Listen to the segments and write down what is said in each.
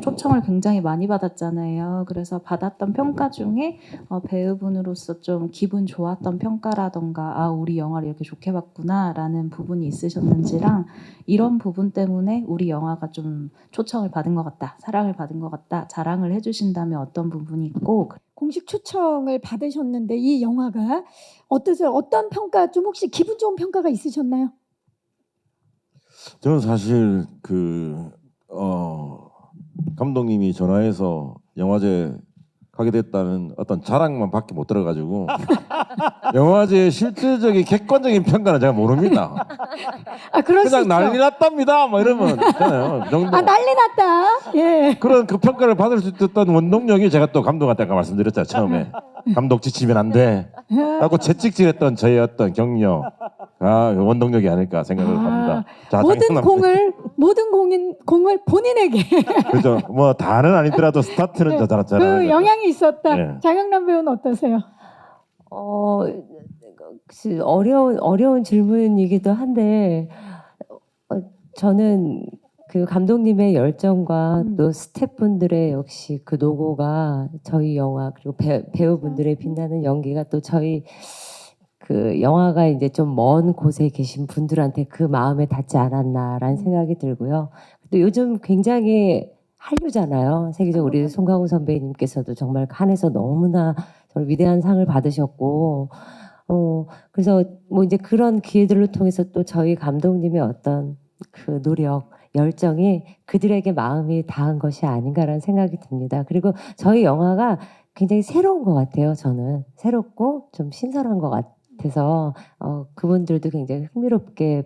초청을 굉장히 많이 받았잖아요. 그래서 받았던 평가 중에 어, 배우분으로서 좀 기분 좋았던 평가라던가 아 우리 영화를 이렇게 좋게 봤구나 라는 부분이 있으셨는지랑 이런 부분 때문에 우리 영화가 좀 초청을 받은 것 같다, 사랑을 받은 것 같다, 자랑을 해주신다면 어떤 부분이 있고 공식 초청을 받으셨는데 이 영화가 어떠세요? 어떤 평가 좀 혹시 기분 좋은 평가가 있으셨나요? 저는 사실 그 어, 감독님이 전화해서 영화제 가게 됐다는 어떤 자랑만 밖에 못 들어가지고 영화제의 실질적인 객관적인 평가는 제가 모릅니다. 아 그럴 수 그냥 있죠. 난리 났답니다. 뭐 이러면 있잖아요. 그 정도. 아 난리 났다. 예. 그런 그 평가를 받을 수 있었던 원동력이 제가 또 감독한테 아까 말씀드렸잖아요. 처음에 감독 지치면 안 돼. 하고 채찍질했던 저의 어떤 격려, 아 원동력이 아닐까 생각을 아, 합니다. 자, 모든 장현남 공을 모든 공인 공을 본인에게 그죠. 뭐 다는 아니더라도 스타트는 네, 저 잘한 잘하는 그. 영향이 있었다. 네. 장영남 배우는 어떠세요? 어, 그 어려운 어려운 질문이기도 한데 어, 저는 그 감독님의 열정과 음. 또 스태프분들의 역시 그 노고가 저희 영화 그리고 배, 배우분들의 빛나는 연기가 또 저희 그 영화가 이제 좀 먼 곳에 계신 분들한테 그 마음에 닿지 않았나라는 생각이 들고요. 또 요즘 굉장히 한류잖아요. 세계적으로 우리 송강호 선배님께서도 정말 칸에서 너무나 정말 위대한 상을 받으셨고, 어, 그래서 뭐 이제 그런 기회들을 통해서 또 저희 감독님의 어떤 그 노력, 열정이 그들에게 마음이 닿은 것이 아닌가라는 생각이 듭니다. 그리고 저희 영화가 굉장히 새로운 것 같아요. 저는 새롭고 좀 신선한 것 같아 서 어, 그분들도 굉장히 흥미롭게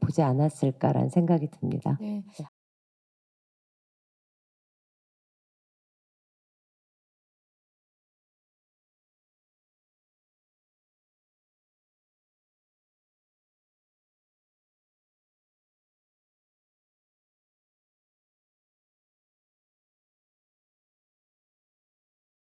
보지 않았을까라는 생각이 듭니다. 네.